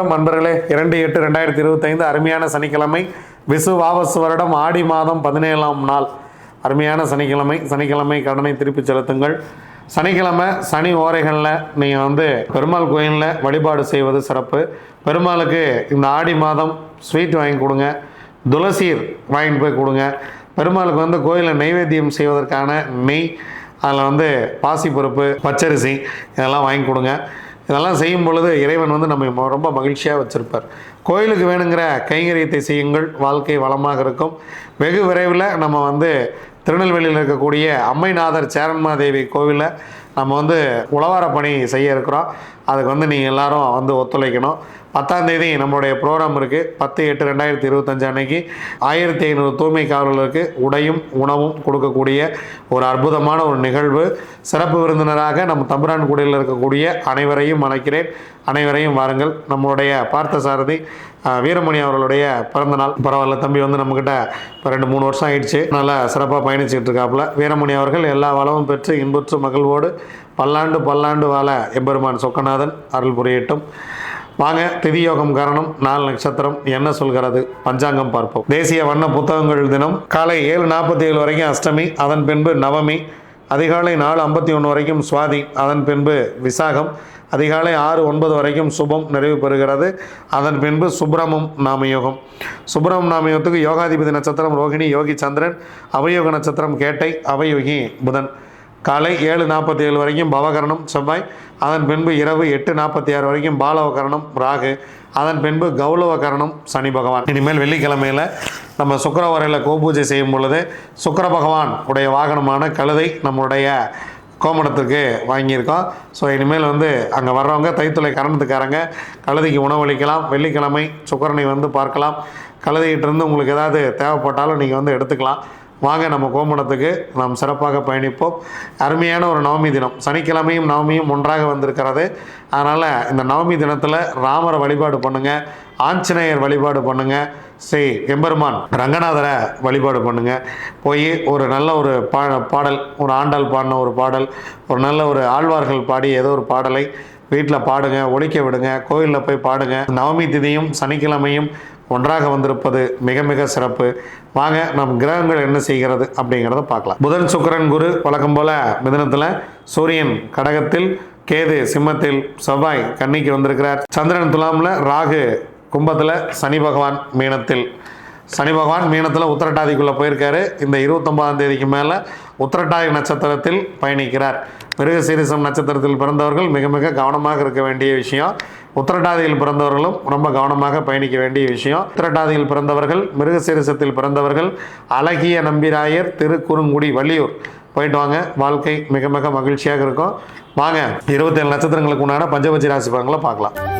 வணக்கம் அன்பர்களே இரண்டு எட்டு ரெண்டாயிரத்தி இருபத்தைந்து அருமையான சனிக்கிழமை. விசு வருடம் ஆடி மாதம் பதினேழாம் நாள். அருமையான சனிக்கிழமை. சனிக்கிழமை கடனை திருப்பி செலுத்துங்கள். சனிக்கிழமை சனி ஓரைகளில் நீங்கள் வந்து பெருமாள் கோயிலில் வழிபாடு செய்வது சிறப்பு. பெருமாளுக்கு இந்த ஆடி மாதம் ஸ்வீட் வாங்கி கொடுங்க. துளசீர் வாங்கிட்டு போய் கொடுங்க. பெருமாளுக்கு வந்து கோயிலில் நைவேத்தியம் செய்வதற்கான நெய் அதில் வந்து பாசிப்பருப்பு பச்சரிசி இதெல்லாம் வாங்கி கொடுங்க. இதெல்லாம் செய்யும் பொழுது இறைவன் வந்து நம்ம ரொம்ப மகிழ்ச்சியாக வச்சுருப்பார். கோயிலுக்கு வேணுங்கிற கைங்கரியத்தை செய்யுங்கள். வாழ்க்கை வளமாக இருக்கும். வெகு விரைவில் நம்ம வந்து திருநெல்வேலியில் இருக்கக்கூடிய அம்மைநாதர் சேரன்மாதேவி கோவிலில் நம்ம வந்து உழவார பணி செய்ய இருக்கிறோம். அதுக்கு வந்து நீங்கள் எல்லாரும் வந்து ஒத்துழைக்கணும். பத்தாம் தேதி நம்மளுடைய ப்ரோக்ராம் இருக்குது பத்து எட்டு ரெண்டாயிரத்தி இருபத்தஞ்சு அன்னைக்கு ஆயிரத்தி ஐநூறு தூய்மை காவலர்களுக்கு உடையும் உணவும் கொடுக்கக்கூடிய ஒரு அற்புதமான ஒரு நிகழ்வு. சிறப்பு விருந்தினராக நம்ம தம்புரான்குடியில் இருக்கக்கூடிய அனைவரையும் அழைக்கிறேன். அனைவரையும் வாருங்கள். நம்மளுடைய பார்த்த சாரதி வீரமணி அவர்களுடைய பிறந்தநாள் பரவாயில்ல தம்பி வந்து நம்மக்கிட்ட இப்போ ரெண்டு மூணு வருஷம் ஆயிடுச்சு. நல்லா சிறப்பாக பயணிச்சுட்டு இருக்காப்புல. வீரமணி அவர்கள் எல்லா வளமும் பெற்று இன்புற்று மகிழ்வோடு பல்லாண்டு பல்லாண்டு வாழ எம்பெருமான் சொக்கநாதன் அருள் புரியட்டும். வாங்க திதியோகம் காரணம் நாலு நட்சத்திரம் என்ன சொல்கிறது? பஞ்சாங்கம் பார்ப்போம். தேசிய வண்ண புத்தகங்கள் தினம் காலை ஏழு நாற்பத்தி ஏழு வரைக்கும் அஷ்டமி அதன் பின்பு நவமி அதிகாலை நாலு ஐம்பத்தி ஒன்று வரைக்கும் சுவாதி அதன் பின்பு விசாகம் அதிகாலை ஆறு ஒன்பது வரைக்கும் சுபம் நிறைவு பெறுகிறது அதன் பின்பு சுப்ரமம் நாமயோகம். சுப்ரமம் நாமயோகத்துக்கு யோகாதிபதி நட்சத்திரம் ரோகிணி யோகி சந்திரன் அவயோக நட்சத்திரம் கேட்டை அவயோகி புதன். காலை ஏழு நாற்பத்தி ஏழு வரைக்கும் பவகரணம் செவ்வாய் அதன் பின்பு இரவு எட்டு நாற்பத்தி ஆறு வரைக்கும் பாலவகரணம் ராகு அதன் பின்பு கௌலவகரணம் சனி பகவான். இனிமேல் வெள்ளிக்கிழமையில் நம்ம சுக்கரவரையில் கோபூஜை செய்யும் பொழுது சுக்கிர பகவான் உடைய வாகனமான கழுதை நம்மளுடைய கோமணத்துக்கு வாங்கியிருக்கோம். ஸோ இனிமேல் வந்து அங்கே வர்றவங்க தைத்துளை கரணத்துக்காரங்க கழுதைக்கு உணவளிக்கலாம் வெள்ளிக்கிழமை சுக்கரனை வந்து பார்க்கலாம். கழுதைகிட்டேருந்து உங்களுக்கு ஏதாவது தேவைப்பட்டாலும் நீங்கள் வந்து எடுத்துக்கலாம். வாங்க நம்ம கோமணத்துக்கு நாம் சிறப்பாக பயணிப்போம். அருமையான ஒரு நவமி தினம். சனிக்கிழமையும் நவமியும் ஒன்றாக வந்திருக்கிறது. அதனால் இந்த நவமி தினத்தில் ராமரை வழிபாடு பண்ணுங்கள் ஆஞ்சநேயர் வழிபாடு பண்ணுங்கள் ஸ்ரீ எம்பெருமான் ரங்கநாதரை வழிபாடு பண்ணுங்கள் போய் ஒரு நல்ல ஒரு பா பாடல் ஒரு ஆண்டாள் பாடின ஒரு பாடல் ஒரு நல்ல ஒரு ஆழ்வார்கள் பாடி ஏதோ ஒரு பாடலை வீட்டில் பாடுங்க ஒழிக்க விடுங்க கோயிலில் போய் பாடுங்க. நவமி திதியும் சனிக்கிழமையும் ஒன்றாக வந்திருப்பது மிக மிக சிறப்பு. வாங்க நம் கிரகங்கள் என்ன செய்கிறது அப்படிங்கிறத பார்க்கலாம். புதன் சுக்கிரன் குரு வழக்கம் போல மிதனத்தில் சூரியன் கடகத்தில் கேது சிம்மத்தில் செவ்வாய் கன்னிக்கு வந்திருக்கிறார். சந்திரன் துலாமில் ராகு கும்பத்தில் சனி பகவான் மீனத்தில். சனி பகவான் மீனத்தில் உத்திரட்டாதிக்குள்ளே போயிருக்காரு. இந்த இருபத்தொம்பதாம் தேதிக்கு மேலே உத்திரட்டாதி நட்சத்திரத்தில் பயணிக்கிறார். மிருக சீரிசம் நட்சத்திரத்தில் பிறந்தவர்கள் மிக மிக கவனமாக இருக்க வேண்டிய விஷயம். உத்திரட்டாதியில் பிறந்தவர்களும் ரொம்ப கவனமாக பயணிக்க வேண்டிய விஷயம். உத்திரட்டாதியில் பிறந்தவர்கள் மிருக சீரிசத்தில் பிறந்தவர்கள் அழகிய நம்பிராயர் திருக்குறுங்குடி வள்ளியூர். போயிட்டு வாங்க. வாழ்க்கை மிக மிக மகிழ்ச்சியாக இருக்கும். வாங்க இருபத்தேழு நட்சத்திரங்களுக்கு உண்டான பஞ்சபட்சி ராசி பலன்களை பார்க்கலாம்.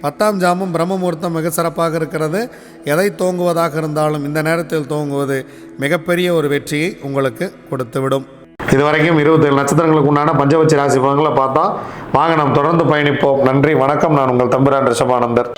பத்தாம் ஜாமம் பிரம்ம முகூர்த்தம் மிக சிறப்பாக இருக்கிறது. எதை தோங்குவதாக இருந்தாலும் இந்த நேரத்தில் தோங்குவது மிகப்பெரிய ஒரு வெற்றியை உங்களுக்கு கொடுத்துவிடும். இதுவரைக்கும் இருபத்தேழு நட்சத்திரங்களுக்கு உண்டான பஞ்சவச்சி ராசி பலன்களை பார்த்தா வாங்க நாம் தொடர்ந்து பயணிப்போம். நன்றி வணக்கம். நான் உங்கள் தம்பிரான் ரிஷபானந்தர்.